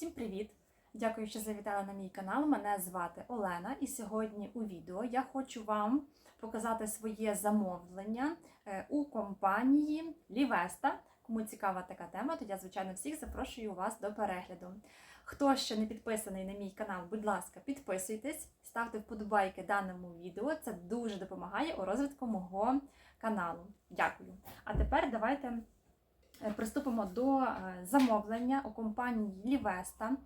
Всім привіт! Дякую, що завітали на мій канал. Мене звати Олена, і сьогодні у відео я хочу вам показати своє замовлення е, у компанії Лівеста. Кому цікава така тема, то я, звичайно, всіх запрошую вас до перегляду. Хто ще не підписаний на мій канал, будь ласка, підписуйтесь, ставте вподобайки даному відео. Це дуже допомагає у розвитку мого каналу. Дякую. А тепер давайте приступимо до е, замовлення у компанії Лівеста.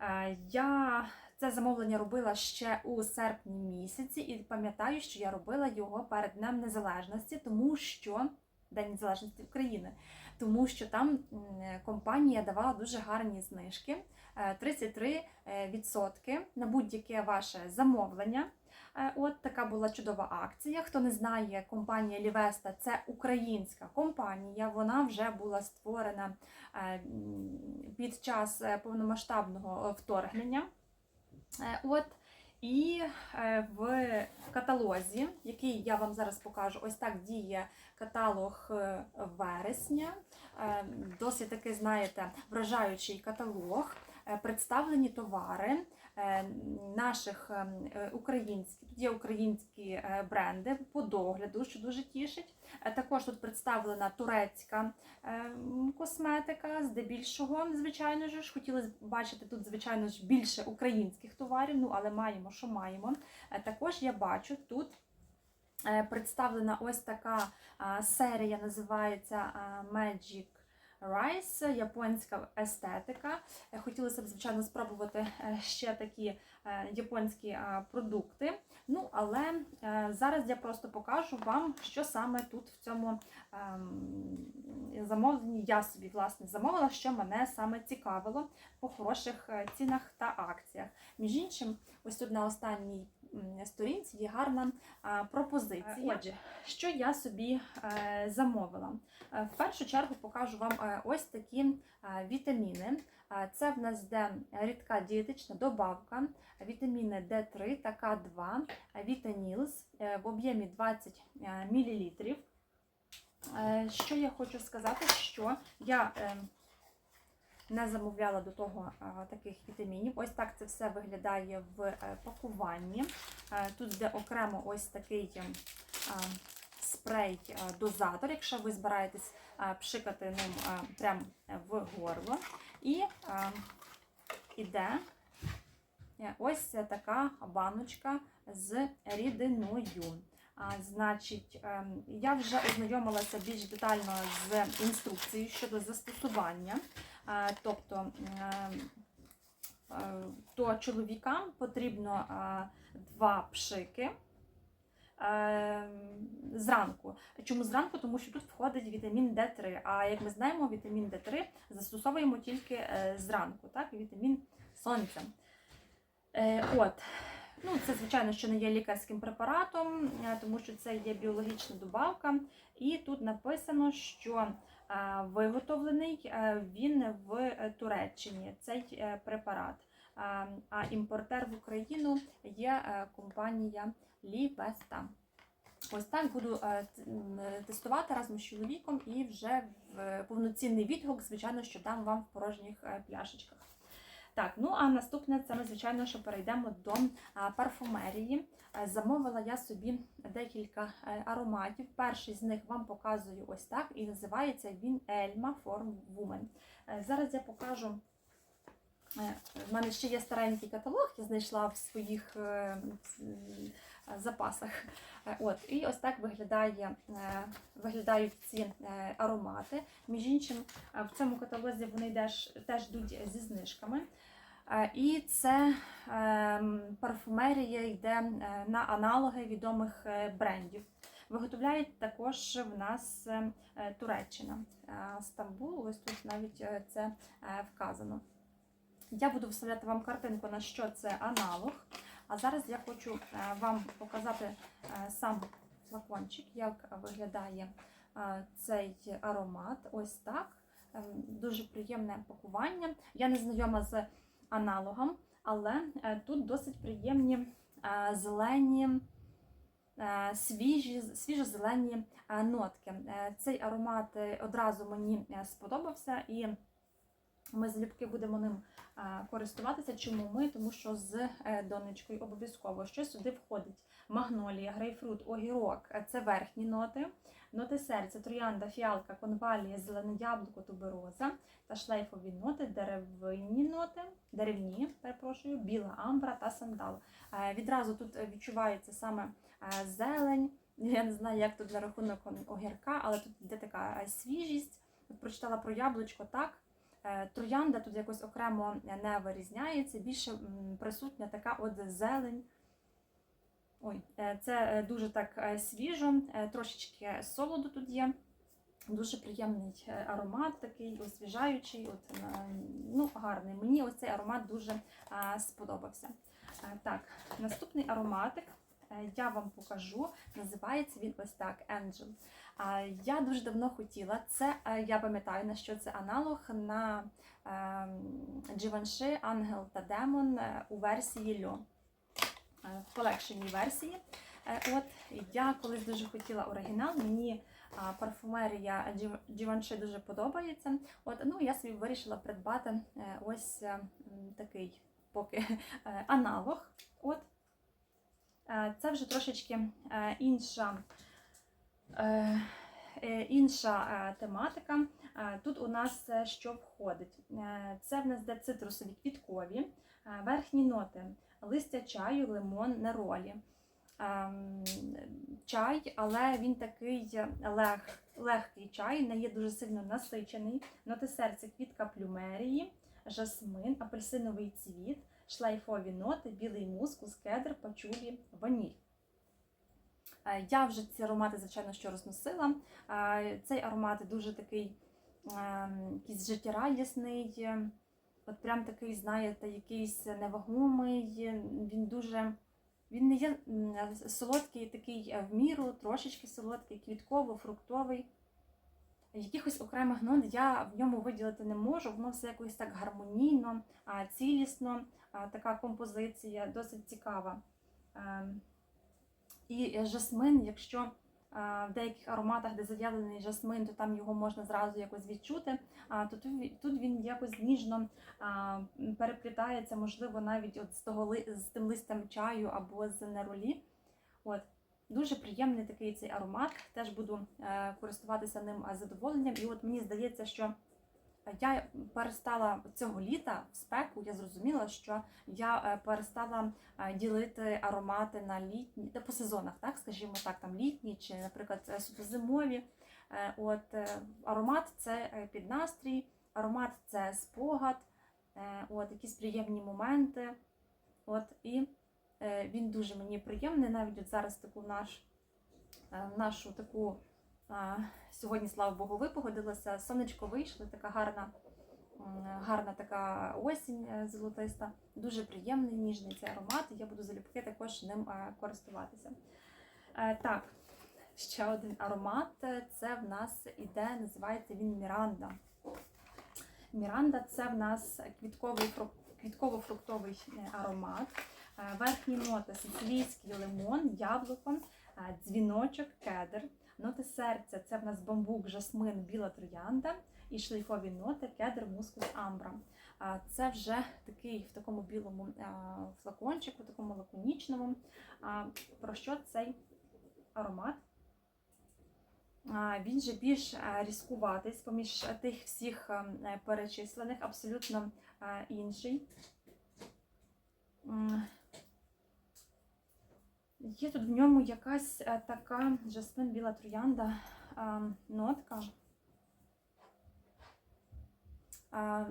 Е, Я це замовлення робила ще у серпні місяці, і пам'ятаю, що я робила його перед Днем Незалежності, тому що День Незалежності України, тому що там компанія давала дуже гарні знижки. е, 33% на будь-яке ваше замовлення. Е, От така була чудова акція. Хто не знає, компанія Лівеста це українська компанія. Вона вже була створена е, під час е, повномасштабного вторгнення. От і в каталозі, який я вам зараз покажу, ось так діє каталог вересня. Досить таки, знаєте, вражаючий каталог. Представлені товари наших е, українських, тут є українські е, бренди по догляду, що дуже тішить. Е, Також тут представлена турецька е, косметика, здебільшого, звичайно ж. Хотілося бачити тут, звичайно ж, більше українських товарів, ну але маємо, що маємо. Е, Також я бачу тут. е, Представлена ось така серія, називається Magic Rice, японська естетика. Е, Хотілося б, звичайно, спробувати е, ще такі е, японські продукти. Ну, але зараз я просто покажу вам, що саме тут в цьому ем, замовленні я собі власне замовила, що мене саме цікавило по хороших цінах та акціях. Між іншим, ось тут на останній сторінці є гарна пропозиція. Отже, що я собі е, замовила? Е, В першу чергу покажу вам е, ось такі е, вітаміни. Е, Це в нас йде рідка дієтична добавка, вітаміни D3 та К2, е, Вітанілс е, в об'ємі 20 мл. Що я хочу сказати, що я е, не замовляла до того таких вітамінів. Ось так це все виглядає в е, пакуванні. Е, Тут йде окремо ось такий е, спрей-дозатор, якщо ви збираєтесь пшикати ним прямо в горло. І іде ось така баночка з рідиною. Значить, я вже ознайомилася більш детально з інструкцією щодо застосування. Тобто, то чоловікам потрібно два пшики зранку. Чому зранку? Тому що тут входить вітамін D3. А як ми знаємо, вітамін D3 застосовуємо тільки е, зранку, так? Вітамін сонця. Е, От. Ну, це, звичайно, що не є лікарським препаратом, е, тому що це є біологічна добавка. І тут написано, що виготовлений е, він в е, Туреччині цей е, препарат. А, імпортер в Україну є е, компанія Лівеста. Ось так буду е, е, тестувати разом з чоловіком і вже в повноцінний відгук, звичайно, що дам вам в порожніх е, пляшечках. Так, ну а наступне це ми, звичайно, що перейдемо до парфумерії. Е, Замовила я собі декілька е, ароматів. Перший з них вам показую ось так, і називається він Elma Form Woman. Зараз я покажу. Е, В мене ще є старенький каталог, я знайшла в своїх е, запасах. Е, От, і ось так виглядає, виглядають ці аромати. Між іншим, в цьому каталозі вони теж, теж йдуть зі знижками. І це парфумерія йде на аналоги відомих брендів. Виготовляють також в нас Туреччина, Стамбул. Ось тут навіть це вказано. Я буду вставляти вам картинку, на що це аналог. А зараз я хочу е, вам показати е, сам флакончик, як виглядає е, цей аромат. Ось так. Дуже приємне пакування. Я не знайома з аналогом, але тут досить приємні зелені, свіжі, свіжо-зелені нотки. Цей аромат одразу мені сподобався і Ми залюбки будемо ним е, користуватися. Чому ми? Тому що з е, донечкою обов'язково що сюди входить магнолія, грейпфрут, огірок е, це верхні ноти. Ноти серця, троянда, фіалка, конвалія, зелене яблуко, тубероза та шлейфові ноти, деревинні ноти, деревні, перепрошую, біла амбра та сандал. Відразу тут відчувається саме зелень. Я не знаю, як тут на рахунок огірка, але тут йде така свіжість. Прочитала про яблучко так. Е, Троянда тут якось окремо не вирізняється, більше присутня така от зелень. Ой, е, це е, дуже так свіжо, трошечки солоду тут є. Дуже приємний аромат, такий освіжаючий, от, ну, гарний. Мені ось цей аромат дуже сподобався. Так, наступний ароматик я вам покажу. Називається він ось так Angel. Я дуже давно хотіла. Це е, я пам'ятаю, на що це аналог на ем, Givenchy Ангел та Демон е, у версії Льон. Е, В полегшеній версії. Е, От я колись дуже хотіла оригінал. Мені парфумерія Givenchy дуже подобається. От ну я собі вирішила придбати е, ось е, такий поки е, аналог. От Е, це вже трошечки е, інша. е, е, Інша е, тематика. Е, Тут у нас е, що входить? Е, Це в нас де цитрусові квіткові, е, верхні ноти, листя чаю, лимон, неролі. Ем, Чай, але він такий лег, легкий чай, не є дуже сильно насичений. Ноти серця, квітка плюмерії, жасмин, апельсиновий цвіт, шлейфові ноти, білий мускус, кедр, пачулі, ваніль. Е, Я вже ці аромати, звичайно, що розносила. Е, Цей аромат дуже такий ем, якийсь життєрадісний, е, от прям такий, знаєте, якийсь невагомий. е, Він дуже. Він не є солодкий, такий е, в міру, трошечки солодкий, квітково-фруктовий. Якихось окремих нот я в ньому виділити не можу, воно все якось так гармонійно, цілісно, така композиція, досить цікава. Ем, І жасмин, якщо в деяких ароматах, де заявлений жасмин, то там його можна зразу якось відчути. То тут він якось ніжно переплітається, можливо, навіть от з того з тим листям чаю або з неролі. От. Дуже приємний такий цей аромат. Теж буду е, користуватися ним з задоволенням. І от мені здається, що я перестала цього літа в спеку, я зрозуміла, що я е, перестала е, ділити аромати на літні, по сезонах, так скажімо так, там літні чи, наприклад, зимові. От аромат це під настрій, аромат це спогад, от якісь приємні моменти. От і він дуже мені приємний. Навіть от зараз таку наш, е, нашу таку сьогодні, слава Богу, ви погодилися. Сонечко вийшло, така гарна, гарна така осінь е, золотиста. Дуже приємний, ніжний цей аромат. Я буду залюбки також ним е, користуватися. Е, Так, ще один аромат. е, Це в нас іде, називається він Міранда. Міранда це в нас квітковий квітково-фруктовий е, аромат. Е, Верхні ноти сицилійський лимон, яблуко, е, дзвіночок, кедр. Ноти серця це в нас бамбук, жасмин, біла троянда і шлейфові ноти, кедр, мускус, амбра. Це вже такий в такому білому флакончику, такому лаконічному. Про що цей аромат? Він же більш різкуватий, з-поміж тих всіх е, перечислених, абсолютно інший. Є тут в ньому якась е, така жасмин біла троянда а, нотка. А,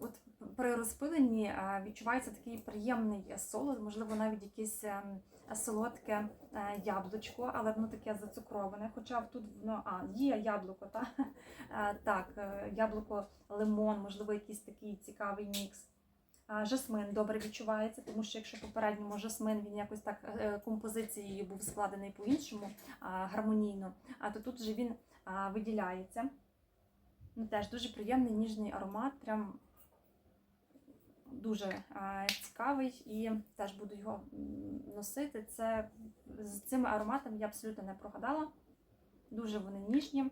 От при розпиленні відчувається такий приємний солод, можливо, навіть якесь ем, солодке е, яблучко, але воно таке зацукроване. Хоча тут воно а, є яблуко, та? Е, так, е, яблуко, лимон, можливо, якийсь такий цікавий мікс. Жасмин добре відчувається, тому що якщо попередньому жасмин він якось так е, композицією був складений по-іншому гармонійно, а то тут же він виділяється. Ну, теж дуже приємний ніжний аромат, прям дуже цікавий і теж буду його носити. Це з цими ароматами я абсолютно не прогадала. Дуже вони ніжні.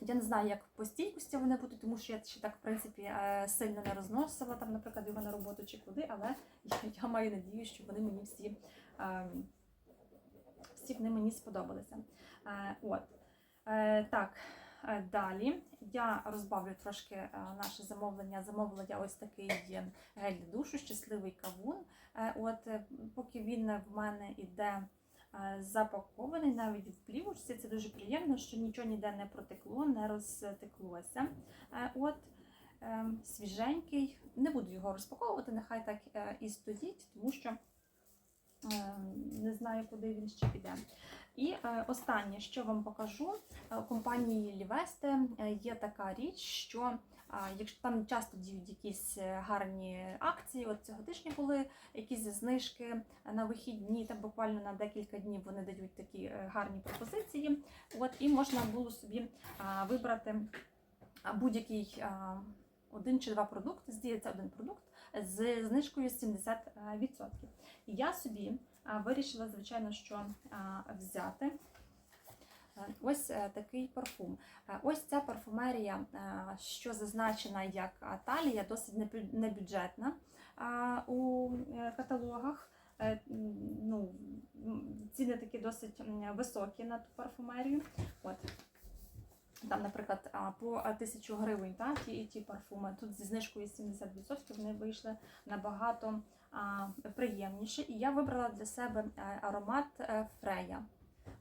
Я не знаю, як по стійкості вони будуть, тому що я ще так, в принципі, е, сильно не розносила там, наприклад, його на роботу чи куди, але я, маю надію, що вони мені всі, е, всі вони мені сподобалися. Е, От. Е, Так, далі я розбавлю трошки наше замовлення. Замовила я ось такий гель для душу, щасливий кавун. От, поки він в мене іде е, запакований, навіть в плівочці, це дуже приємно, що нічого ніде не протекло, не розтеклося. Е, От, е, свіженький. Не буду його розпаковувати, нехай так е, і стоїть, тому що е, не знаю, куди він ще піде. І е, останнє, що вам покажу, е, у компанії Лівесте е, є така річ, що якщо там часто діють якісь е, гарні акції, от цього тижня були якісь знижки на вихідні, там буквально на декілька днів вони дають такі е, гарні пропозиції. От і можна було собі вибрати будь-який один чи два продукти, здається, один продукт з знижкою 70%. Я собі вирішила, звичайно, що взяти. Ось е, такий парфум. Ось ця парфумерія, що зазначена як талія, досить небю- небюджетна у е, каталогах. Е, Ну, ціни такі досить високі на ту парфумерію. От. Там, наприклад, по а, 1000 гривень та, ті і ті парфуми. Тут зі знижкою 70% вони вийшли набагато приємніше. І я вибрала для себе е, аромат е, Фрея.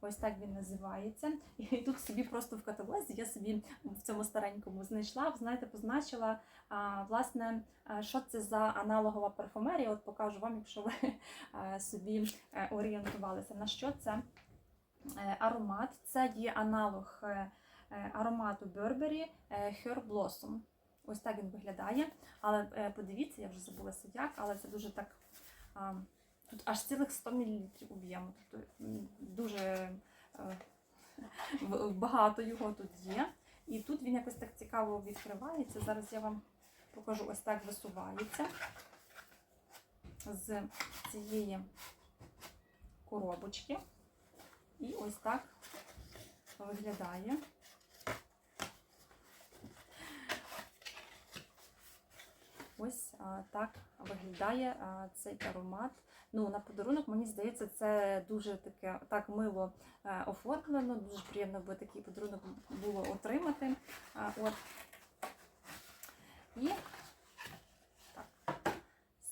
Ось так він називається. І тут собі просто в каталозі я собі в цьому старенькому знайшла, знаєте, позначила власне, що це за аналогова парфумерія. От покажу вам, якщо ви собі е, орієнтувалися, на що це аромат. Це є аналог аромату Burberry Her Blossom. Ось так він виглядає. Але е, подивіться, я вже забулася як, але це дуже так. Тут аж цілих 100 мл об'єму. Тобто дуже е, багато його тут є. І тут він якось так цікаво відкривається. Зараз я вам покажу, ось так висувається з цієї коробочки. І ось так виглядає. Ось так виглядає цей аромат. Ну, на подарунок, мені здається, це дуже таке так мило е, оформлено. Дуже приємно би такий подарунок було отримати. От. І так,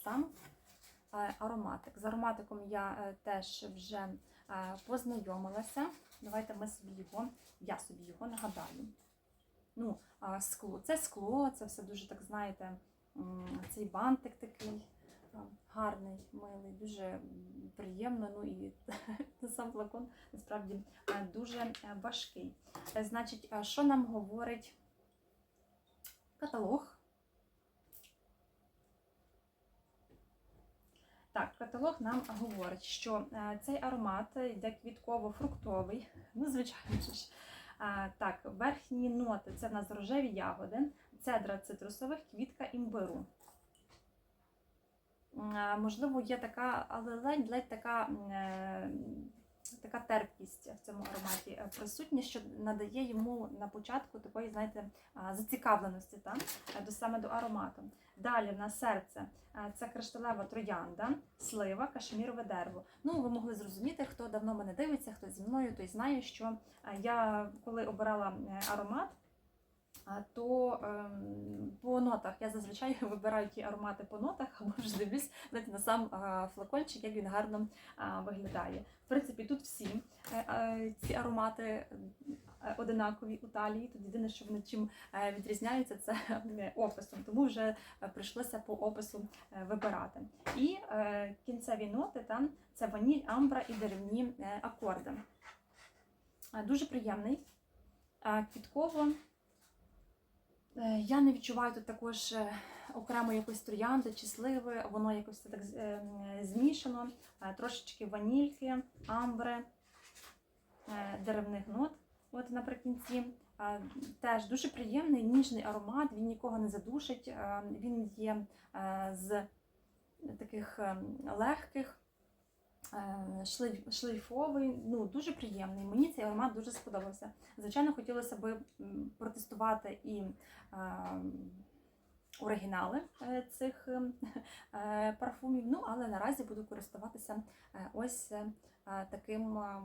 сам е, ароматик. З ароматиком я е, теж вже познайомилася. Давайте ми собі його, я собі його нагадаю. Ну, скло. Це скло, це все дуже так, знаєте, цей бантик такий гарний, милий, дуже приємно. Ну і сам флакон насправді дуже е, важкий. Е, Значить, що нам говорить каталог? Так, каталог нам говорить, що е, цей аромат йде квітково-фруктовий, ну, звичайно ж. Так, верхні ноти це в нас рожеві ягоди, цедра цитрусових, квітка імбиру. Можливо, є така, але ледь-ледь така, е, така терпкість в цьому ароматі е, присутня, що надає йому на початку такої, знаєте, зацікавленості та, е, до саме до аромату. Далі на серце це кришталева троянда, слива, кашемірове дерево. Ну, ви могли зрозуміти, хто давно мене дивиться, хто зі мною, той знає, що я коли обирала аромат, то ем, по нотах я зазвичай вибираю ті аромати по нотах, або ж дивлюсь на сам флакончик, як він гарно виглядає. В принципі, тут всі е, е, ці аромати е, одинакові у талії. Тут єдине, що вони чим відрізняються, це описом. Тому вже прийшлося по опису вибирати. І кінцеві ноти там це ваніль, амбра і деревні акорди. Дуже приємний. Квітково. Е, Я не відчуваю тут також е, окремо якоїсь троянди чи сливи, воно якось так е, змішано, трошечки ванільки, амбри, деревних нот. От наприкінці. Теж дуже приємний, ніжний аромат, він нікого не задушить, він є з таких е, легких шлейфовий, ну дуже приємний. Мені цей аромат дуже сподобався. Звичайно, хотілося б протестувати і е, оригінали е, цих е, парфумів. Ну, але наразі буду користуватися е, ось е, таким. е,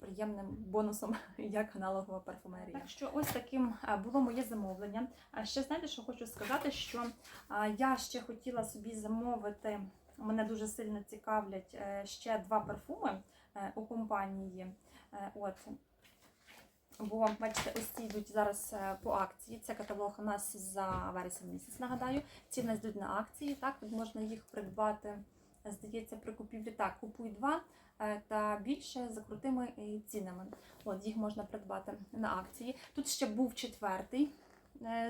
Приємним бонусом як аналогова парфумерія. Так що ось таким е, було моє замовлення. Ще знаєте, що хочу сказати, що е, я ще хотіла собі замовити. Мене дуже сильно цікавлять е, ще два парфуми е, у компанії. Е, От. Бо, бачите, ось ці йдуть зараз по акції. Це каталог у нас за вересень місяць, нагадаю. Ці в нас йдуть на акції, так, тут можна їх придбати, здається, при купівлі. Так, купуй два та більше за крутими цінами. От, їх можна придбати на акції. Тут ще був четвертий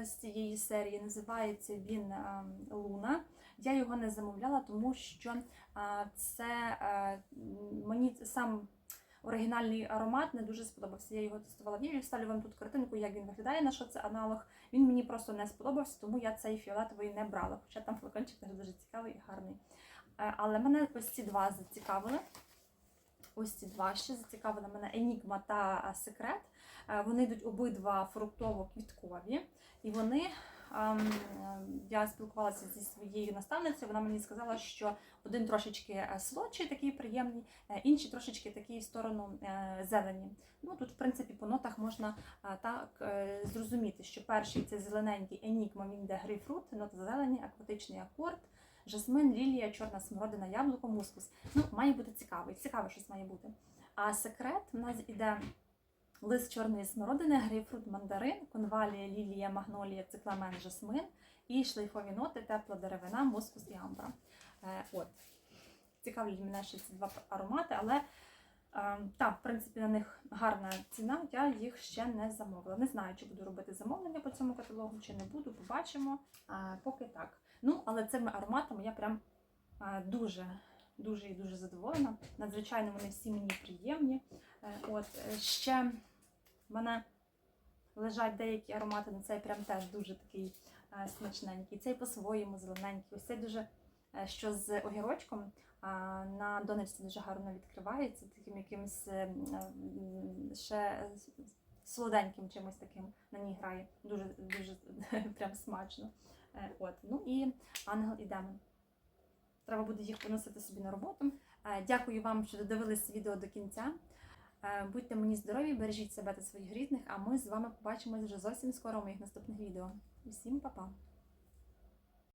з цієї серії, називається він е, Луна. Я його не замовляла, тому що це а, мені сам оригінальний аромат не дуже сподобався. Я його тестувала в Єві, вставлю вам тут картинку, як він виглядає, на що це аналог. Він мені просто не сподобався, тому я цей фіолетовий не брала. Хоча там флакончик теж дуже цікавий і гарний. Е, Але мене ось ці два зацікавили. Ось ці два ще зацікавили мене Енігма та Секрет. Е, Вони йдуть обидва фруктово-квіткові. І вони, я спілкувалася зі своєю наставницею, вона мені сказала, що один трошечки е, солодший, такий приємний, е, інший трошечки такий в сторону е, зелені. Ну тут, в принципі, по нотах можна так зрозуміти, що перший це зелененький енігма, він йде грейпфрут, нота зелені, акватичний акорд. Жасмин, лілія, чорна смородина, яблуко, мускус. Ну, має бути цікавий. Цікаве щось має бути. А секрет у нас іде лист чорної смородини, грейпфрут, мандарин, конвалія, лілія, магнолія, цикламен, жасмин і шлейфові ноти, тепла деревина, мускус і амбра. Е, от. Цікавлять мене ще ці два аромати, але е, так, в принципі, на них гарна ціна, я їх ще не замовила. Не знаю, чи буду робити замовлення по цьому каталогу, чи не буду, побачимо. А, поки так. Ну, але цими ароматами я прям а, дуже, дуже і дуже задоволена. Надзвичайно вони всі мені приємні. Е, От е, ще в мене лежать деякі аромати, на цей прям теж дуже такий е, смачненький. Цей по-своєму зелененький. Ось цей дуже е, що з огірочком. На донечці дуже гарно відкривається, таким якимось е, ще солоденьким чимось таким на ній грає. Дуже дуже прям смачно. От. Ну і ангел і демон. Треба буде їх поносити собі на роботу. Дякую вам, що додивились відео до кінця. Е, Будьте мені здорові, бережіть себе та своїх рідних, а ми з вами побачимось вже зовсім скоро у моїх наступних відео. Усім па-па!